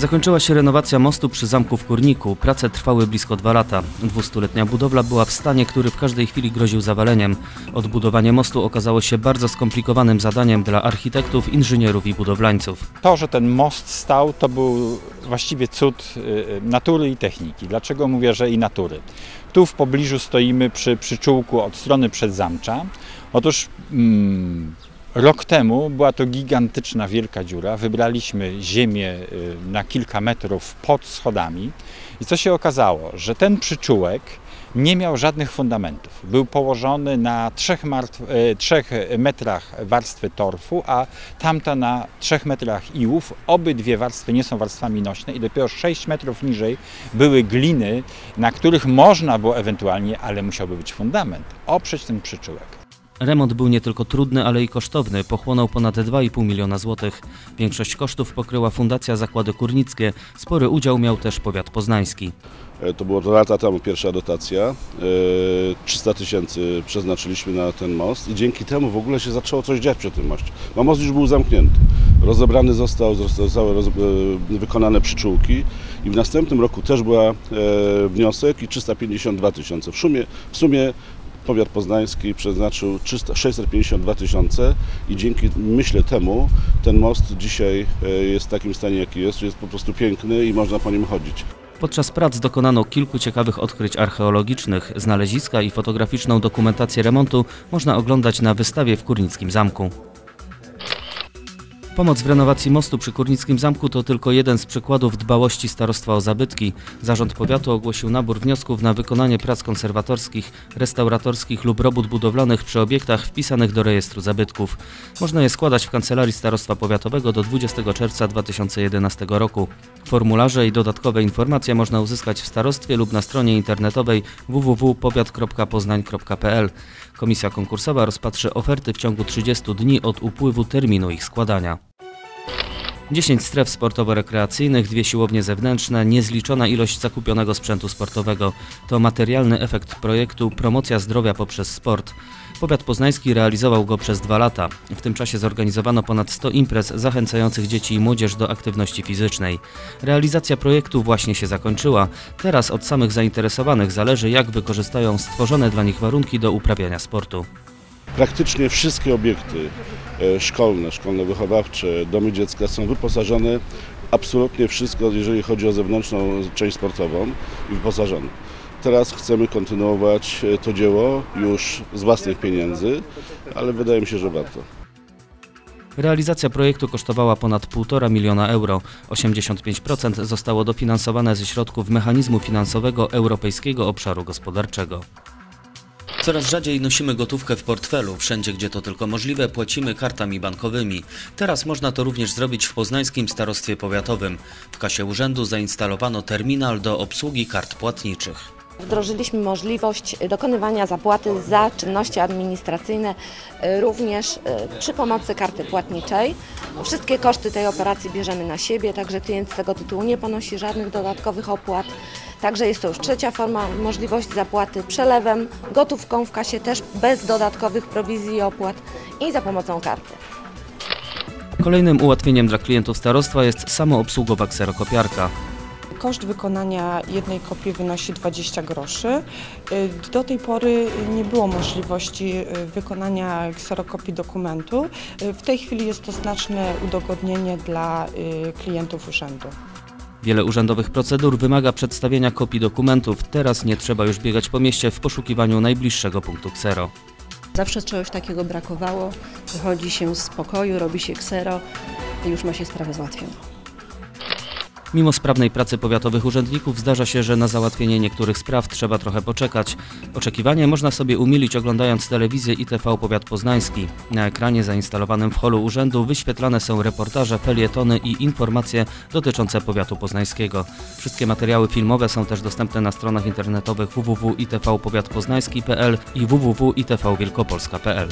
Zakończyła się renowacja mostu przy zamku w Kurniku. Prace trwały blisko dwa lata. Dwustuletnia budowla była w stanie, który w każdej chwili groził zawaleniem. Odbudowanie mostu okazało się bardzo skomplikowanym zadaniem dla architektów, inżynierów i budowlańców. To, że ten most stał, to był właściwie cud y, natury i techniki. Dlaczego mówię, że i natury? Tu w pobliżu stoimy przy przyczółku od strony przedzamcza. Otóż mm, rok temu była to gigantyczna, wielka dziura. Wybraliśmy ziemię y, na kilka metrów pod schodami. I co się okazało? Że ten przyczółek nie miał żadnych fundamentów. Był położony na 3, martw, 3 metrach warstwy torfu, a tamta na 3 metrach iłów. Obydwie warstwy nie są warstwami nośne i dopiero 6 metrów niżej były gliny, na których można było ewentualnie, ale musiałby być fundament, oprzeć ten przyczółek. Remont był nie tylko trudny, ale i kosztowny. Pochłonął ponad 2,5 miliona złotych. Większość kosztów pokryła Fundacja Zakłady Kurnickie. Spory udział miał też powiat poznański. E, To było dwa lata temu pierwsza dotacja. E, 300 tysięcy przeznaczyliśmy na ten most i dzięki temu w ogóle się zaczęło coś dziać przy tym moście. Bo most już był zamknięty. Rozebrany został, zostały roz, e, wykonane przyczółki i w następnym roku też była e, wniosek i 352 tysiące. W sumie, w sumie powiat poznański przeznaczył 300, 652 tysiące i dzięki, myślę, temu ten most dzisiaj e, jest w takim stanie, jaki jest, jest po prostu piękny i można po nim chodzić. Podczas prac dokonano kilku ciekawych odkryć archeologicznych. Znaleziska i fotograficzną dokumentację remontu można oglądać na wystawie w Kurnickim Zamku. Pomoc w renowacji mostu przy Kurnickim Zamku to tylko jeden z przykładów dbałości starostwa o zabytki. Zarząd powiatu ogłosił nabór wniosków na wykonanie prac konserwatorskich, restauratorskich lub robót budowlanych przy obiektach wpisanych do rejestru zabytków. Można je składać w kancelarii starostwa powiatowego do 20 czerwca 2011 roku. Formularze i dodatkowe informacje można uzyskać w starostwie lub na stronie internetowej www.powiat.poznań.pl. Komisja konkursowa rozpatrzy oferty w ciągu 30 dni od upływu terminu ich składania. 10 stref sportowo-rekreacyjnych, dwie siłownie zewnętrzne, niezliczona ilość zakupionego sprzętu sportowego. To materialny efekt projektu Promocja zdrowia poprzez sport. Powiat poznański realizował go przez dwa lata. W tym czasie zorganizowano ponad 100 imprez zachęcających dzieci i młodzież do aktywności fizycznej. Realizacja projektu właśnie się zakończyła. Teraz od samych zainteresowanych zależy, jak wykorzystają stworzone dla nich warunki do uprawiania sportu. Praktycznie wszystkie obiekty e, szkolne, szkolno-wychowawcze, domy dziecka są wyposażone absolutnie wszystko, jeżeli chodzi o zewnętrzną część sportową i wyposażone. Teraz chcemy kontynuować e, to dzieło już z własnych pieniędzy, ale wydaje mi się, że warto. Realizacja projektu kosztowała ponad 1,5 miliona euro. 85% zostało dofinansowane ze środków mechanizmu finansowego Europejskiego Obszaru Gospodarczego. Coraz rzadziej nosimy gotówkę w portfelu. Wszędzie, gdzie to tylko możliwe, płacimy kartami bankowymi. Teraz można to również zrobić w poznańskim starostwie powiatowym. W kasie urzędu zainstalowano terminal do obsługi kart płatniczych. Wdrożyliśmy możliwość dokonywania zapłaty za czynności administracyjne y, również y, przy pomocy karty płatniczej. Wszystkie koszty tej operacji bierzemy na siebie, także klient z tego tytułu nie ponosi żadnych dodatkowych opłat. Także jest to już trzecia forma, możliwość zapłaty przelewem, gotówką w kasie też bez dodatkowych prowizji i opłat i za pomocą karty. Kolejnym ułatwieniem dla klientów starostwa jest samoobsługowa kserokopiarka. Koszt wykonania jednej kopii wynosi 20 groszy. Y, Do tej pory nie było możliwości y, wykonania kserokopii dokumentu. Y, W tej chwili jest to znaczne udogodnienie dla klientów urzędu. Wiele urzędowych procedur wymaga przedstawienia kopii dokumentów. Teraz nie trzeba już biegać po mieście w poszukiwaniu najbliższego punktu ksero. Zawsze czegoś takiego brakowało. Wychodzi się z pokoju, robi się ksero i już ma się sprawę załatwioną. Mimo sprawnej pracy powiatowych urzędników zdarza się, że na załatwienie niektórych spraw trzeba trochę poczekać. Oczekiwanie można sobie umilić oglądając telewizję ITV Powiat Poznański. Na ekranie zainstalowanym w holu urzędu wyświetlane są reportaże, felietony i informacje dotyczące powiatu poznańskiego. Wszystkie materiały filmowe są też dostępne na stronach internetowych www.itvpowiatpoznański.pl i www.itvwielkopolska.pl.